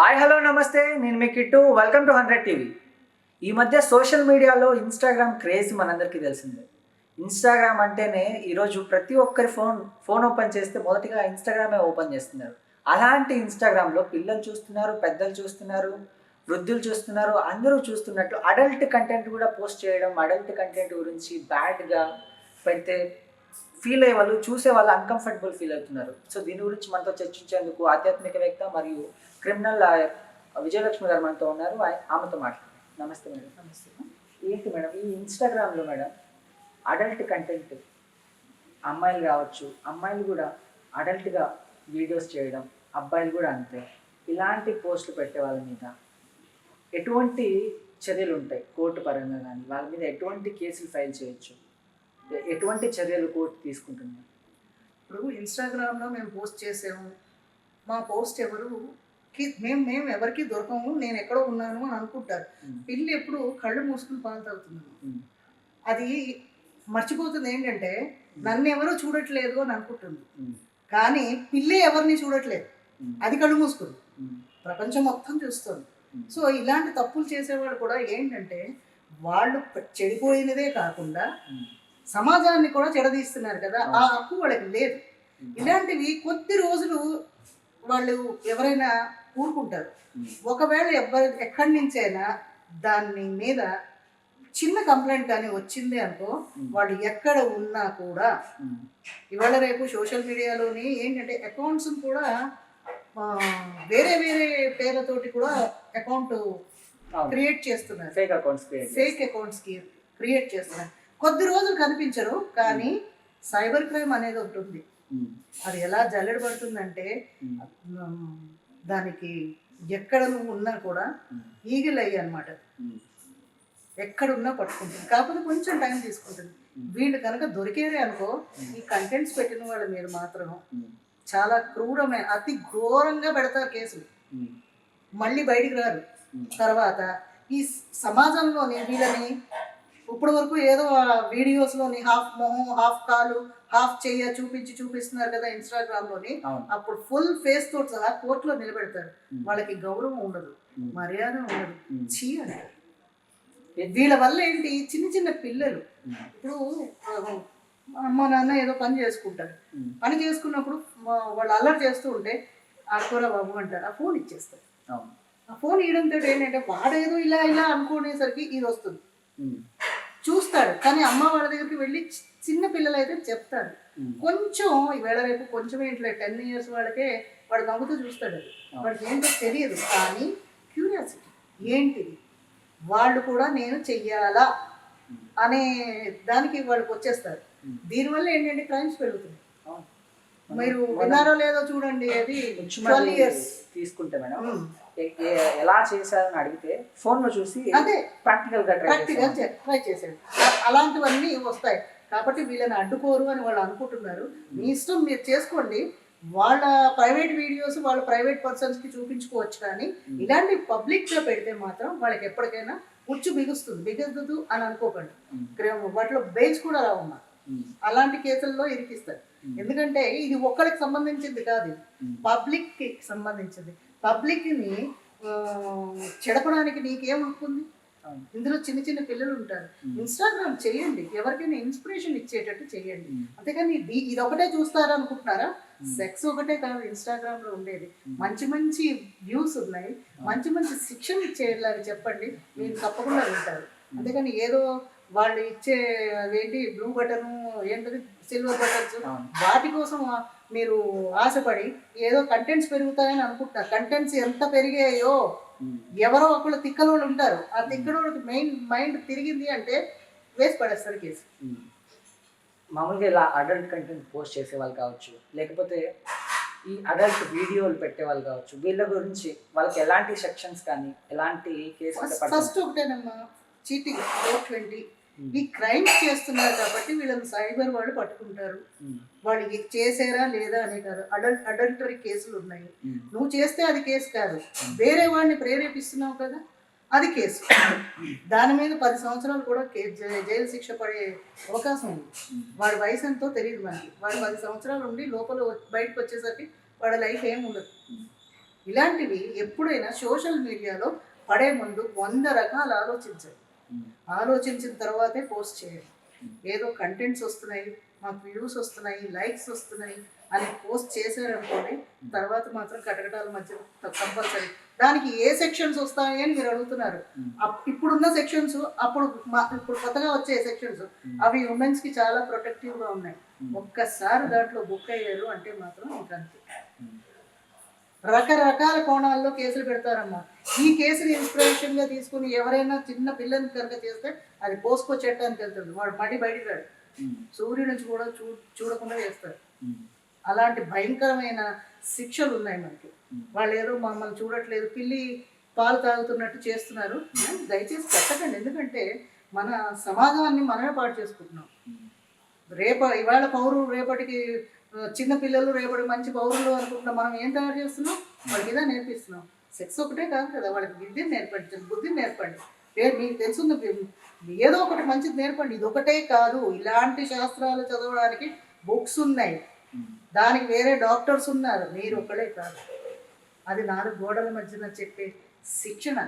Hi hello నమస్తే. నేను మీ Kittu. Welcome to hundred TV ఈ మధ్య సోషల్ మీడియాలో ఇన్స్టాగ్రామ్ క్రేజ్ మనందరికీ తెలిసిందే. ఇన్స్టాగ్రామ్ అంటేనే ఈరోజు ప్రతి ఒక్కరి ఫోన్ ఫోన్ ఓపెన్ చేస్తే మొదటిగా ఇన్స్టాగ్రామే ఓపెన్ చేస్తున్నారు. అలాంటి ఇన్స్టాగ్రామ్లో పిల్లలు చూస్తున్నారు పెద్దలు చూస్తున్నారు వృద్ధులు చూస్తున్నారు అందరూ చూస్తున్నట్టు అడల్ట్ కంటెంట్ కూడా పోస్ట్ చేయడం అడల్ట్ కంటెంట్ గురించి బ్యాడ్గా పెడితే ఫీల్ అయ్యే వాళ్ళు చూసే వాళ్ళు అన్కంఫర్టబుల్ ఫీల్ అవుతున్నారు. సో దీని గురించి మనతో చర్చించేందుకు ఆధ్యాత్మికవేత్త మరియు క్రిమినల్ లాయర్ విజయలక్ష్మి గారు మనతో ఉన్నారు. ఆమెతో మాట్లాడారు నమస్తే మేడం. నమస్తే ఏంటి మేడం ఈ ఇన్స్టాగ్రామ్లో మేడం అడల్ట్ కంటెంట్ అమ్మాయిలు కావచ్చు అమ్మాయిలు కూడా అడల్ట్గా వీడియోస్ చేయడం అబ్బాయిలు కూడా అంతే. ఇలాంటి పోస్టులు పెట్టే వాళ్ళ మీద ఎటువంటి చర్యలు ఉంటాయి? కోర్టు పరంగా కానీ వాళ్ళ మీద ఎటువంటి కేసులు ఫైల్ చేయొచ్చు? ఎటువంటి చర్యలు కోర్టు తీసుకుంటుంది ఇప్పుడు ఇన్స్టాగ్రామ్లో మేము పోస్ట్ చేసాము మా పోస్ట్ ఎవరు మేము మేము ఎవరికి దొరకము నేను ఎక్కడో ఉన్నాను అని అనుకుంటారు పిల్లి ఎప్పుడు కళ్ళు మూసుకుని పాలు తాగుతున్నాను. అది మర్చిపోతుంది ఏంటంటే నన్ను ఎవరో చూడట్లేదు అని అనుకుంటుంది. కానీ పిల్లి ఎవరిని చూడట్లేదు. అది కళ్ళు మూసుకుంది. ప్రపంచం మొత్తం చూస్తుంది. సో ఇలాంటి తప్పులు చేసేవాళ్ళు కూడా ఏంటంటే వాళ్ళు చెడిపోయినదే కాకుండా. సమాజాన్ని కూడా చెడదీస్తున్నారు కదా ఆ హక్కు వాళ్ళకి లేదు ఇలాంటివి కొద్ది రోజులు వాళ్ళు ఎవరైనా ఊరుకుంటారు. ఒకవేళ ఎవరి ఎక్కడి నుంచైనా దాని మీద చిన్న కంప్లైంట్ కానీ వచ్చింది అనుకో వాళ్ళు ఎక్కడ ఉన్నా కూడా. ఇవాళ రేపు సోషల్ మీడియాలోని ఏంటంటే అకౌంట్స్ కూడా వేరే వేరే పేర్లతోటి కూడా అకౌంట్. క్రియేట్ చేస్తున్నారు ఫేక్ అకౌంట్స్ ఫేక్ అకౌంట్స్కి క్రియేట్ చేస్తున్నారు కొద్ది రోజులు కనిపించరు కానీ సైబర్ క్రైమ్ అనేది ఉమ్. అది ఎలా జల్లెడ పడుతుందంటే దానికి ఎక్కడ నువ్వు ఉన్నా కూడా ఉమ్. ఈగిల్ అయ్యి అనమాట ఉమ్. ఎక్కడున్నా పట్టుకుంటుంది కాకపోతే కొంచెం టైం తీసుకుంటుంది వీళ్ళు కనుక దొరికేదే అనుకో ఈ కంటెంట్స్ పెట్టిన వాళ్ళ మీద మాత్రం. చాలా క్రూరమైన అతి ఘోరంగా పెడతారు కేసులు. మళ్ళీ బయటికి రారు. తర్వాత ఈ సమాజంలోని వీళ్ళని ఇప్పటి వరకు ఏదో వీడియోస్లోని హాఫ్ మొహం హాఫ్ కాలు హాఫ్ చెయ్య చూపించి చూపిస్తున్నారు కదా ఇన్స్టాగ్రామ్లోని అప్పుడు ఫుల్ ఫేస్ తోటి సహా కోర్టులో నిలబెడతారు. వాళ్ళకి గౌరవం ఉండదు. మర్యాద ఉండదు. చీ అంటారు. వీళ్ళ వల్ల ఏంటి? చిన్న చిన్న పిల్లలు. ఇప్పుడు అమ్మ నాన్న ఏదో పని చేసుకుంటారు. పని చేసుకున్నప్పుడు వాళ్ళు అల్లరి చేస్తూ ఉంటే ఆడుకోరా బాబు అంటారు. ఆ ఫోన్ ఇచ్చేస్తారు. ఆ ఫోన్ ఇవ్వడంతో ఏంటంటే వాడేదో ఇలా ఇలా అనుకునేసరికి ఇది వస్తుంది. ఉమ్. చూస్తాడు కానీ అమ్మ వాళ్ళ దగ్గరికి వెళ్ళి చిన్న పిల్లలు అయితే చెప్తారు. కొంచెం ఈవేళ రేపు కొంచెం ఇంట్లో టెన్ ఇయర్స్ వాళ్ళకే వాడు నవ్వుతూ చూస్తాడు వాడికి ఏంటో తెలియదు. కానీ క్యూరియాసిటీ. ఏంటిది? వాళ్ళు కూడా నేను చెయ్యాలా? అనే దానికి వాళ్ళకి వచ్చేస్తారు దీనివల్ల ఏంటంటే క్రైమ్స్ పెరుగుతుంది మీరు విన్నారో లేదో చూడండి అది తీసుకుంటే మేడం ఎలా చేశారని అడిగితే ఫోన్లో చూసి అదే. ప్రాక్టికల్గా ప్రాక్టికల్ ట్రై చేసాడు అ- అలాంటివన్నీ వస్తాయి. కాబట్టి వీళ్ళని అడ్డుకోరు అని వాళ్ళు అనుకుంటున్నారు. మీ ఇష్టం మీరు చేసుకోండి. వాళ్ళ ప్రైవేట్ వీడియోస్ వాళ్ళ ప్రైవేట్ పర్సన్స్కి చూపించుకోవచ్చు కానీ ఇలాంటి పబ్లిక్గా పెడితే మాత్రం వాళ్ళకి ఎప్పటికైనా ఉచ్చు బిగుస్తుంది. బిగదు అని అనుకోకండి. వాటిలో బెయిల్స్ కూడా రావమ్మా అలాంటి కేసుల్లో ఇరికిస్తారు. ఎందుకంటే ఇది ఒక్కరికి సంబంధించింది కాదు ఇది. పబ్లిక్కి సంబంధించింది. పబ్లిక్ని చెడపడానికి నీకేమనుకుంది అవును. ఇందులో చిన్న చిన్న పిల్లలు ఉంటారు. ఇన్స్టాగ్రామ్ చేయండి. ఎవరికైనా ఇన్స్పిరేషన్ ఇచ్చేటట్టు చేయండి. అంతేకాని ఇది ఒకటే చూస్తారు అనుకుంటున్నారా సెక్స్ ఒకటే కాదు ఇన్స్టాగ్రామ్లో ఉండేది మంచి మంచి వ్యూస్ ఉన్నాయి. మంచి మంచి శిక్షణ ఇచ్చేలాగా చెప్పండి. మీరు తప్పకుండా వింటారు అంతేకాని ఏదో వాళ్ళు ఇచ్చే అదేంటి బ్లూ బటన్ ఏంటది? Silver buttons. వాటి కోసం మీరు ఆశపడి ఏదో కంటెంట్స్ పెరుగుతాయని అనుకుంటున్నారు కంటెంట్స్ ఎంత పెరిగాయో ఎవరో ఒకళ్ళు తిక్కలోళ్ళు ఉంటారు. ఆ తిక్కలోళ్ళకి మెయిన్ మైండ్ తిరిగింది అంటే వేసి పడేస్తారు కేసు. మామూలుగా ఇలా అడల్ట్ కంటెంట్ పోస్ట్ చేసే వాళ్ళు కావచ్చు లేకపోతే ఈ అడల్ట్ వీడియోలు పెట్టే వాళ్ళు కావచ్చు వీళ్ళ గురించి వాళ్ళకి ఎలాంటి సెక్షన్స్ కానీ ఎలాంటి కేసులు ఫస్ట్ ఒకటేనమ్మా చీటింగ్ ఫోర్ ట్వంటీ ఈ క్రైమ్స్ చేస్తున్నారు కాబట్టి వీళ్ళని సైబర్ వాళ్ళు పట్టుకుంటారు. వాళ్ళు ఇది చేసారా లేదా అనే కాదు. అడల్ట్ అడల్టరీ కేసులు ఉన్నాయి. నువ్వు చేస్తే అది కేసు కాదు. వేరే వాడిని ప్రేరేపిస్తున్నావు కదా అది కేసు. దాని మీద పది సంవత్సరాలు కూడా జైలు శిక్ష పడే అవకాశం ఉంది. వాడి వయసు ఎంతో తెలియదు మనకి. వాడు పది సంవత్సరాలు ఉండి లోపల బయటకు వచ్చేసరికి వాడి లైఫ్ ఏం ఉండదు. ఇలాంటివి ఎప్పుడైనా సోషల్ మీడియాలో పడే ముందు వంద రకాలు ఆలోచించండి. ఆలోచించిన తర్వాతే పోస్ట్ చేయండి ఏదో కంటెంట్స్ వస్తున్నాయి మాకు వ్యూస్ వస్తున్నాయి లైక్స్ వస్తున్నాయి అని పోస్ట్ చేశారనుకోండి తర్వాత మాత్రం కటకటాల మధ్య కంపల్సరీ దానికి ఏ సెక్షన్స్ వస్తాయి అని మీరు అడుగుతున్నారు. ఇప్పుడున్న సెక్షన్స్ అప్పుడు ఇప్పుడు కొత్తగా వచ్చే సెక్షన్స్ అవి ఉమెన్స్కి చాలా ప్రొటెక్టివ్గా ఉన్నాయి. ఒక్కసారి దాంట్లో బుక్ అయ్యారు అంటే మాత్రం ఇంకా రకరకాల కోణాల్లో కేసులు పెడతారమ్మా. ఈ కేసుని ఇన్స్పిరేషన్గా తీసుకుని ఎవరైనా చిన్న పిల్లని కనుక చేస్తే అది పోస్కో చట్టానికి వెళ్తుంది. వాడు మడి బయటికి రాడు. సూర్యుడి నుంచి కూడా చూ చూడకుండా చేస్తారు అలాంటి భయంకరమైన శిక్షలు ఉన్నాయి మనకి. వాళ్ళు ఏదో మమ్మల్ని చూడట్లేదు. పిల్లి పాలు తాగుతున్నట్టు చేస్తున్నారు. దయచేసి పెట్టకండి ఎందుకంటే మన సమాజాన్ని మనమే పాడు చేసుకుంటున్నాం. రేప ఇవాళ పౌరులు రేపటికి చిన్న పిల్లలు రేపటి మంచి పౌరులు అనుకుంటున్నాం మనం ఏం తయారు చేస్తున్నాం? వాళ్ళకి ఇదా నేర్పిస్తున్నాం. సెక్స్ ఒకటే కాదు కదా వాళ్ళకి విద్యను నేర్పండి బుద్ధిని నేర్పండి. ఏ మీకు తెలుసుంది ఏదో ఒకటి మంచిది నేర్పండి. ఇది ఒకటే కాదు ఇలాంటి శాస్త్రాలు చదవడానికి బుక్స్ ఉన్నాయి. దానికి వేరే డాక్టర్స్ ఉన్నారు మీరు ఒకడే కాదు. అది నాలుగు గోడల మధ్యన చెప్పే శిక్షణ.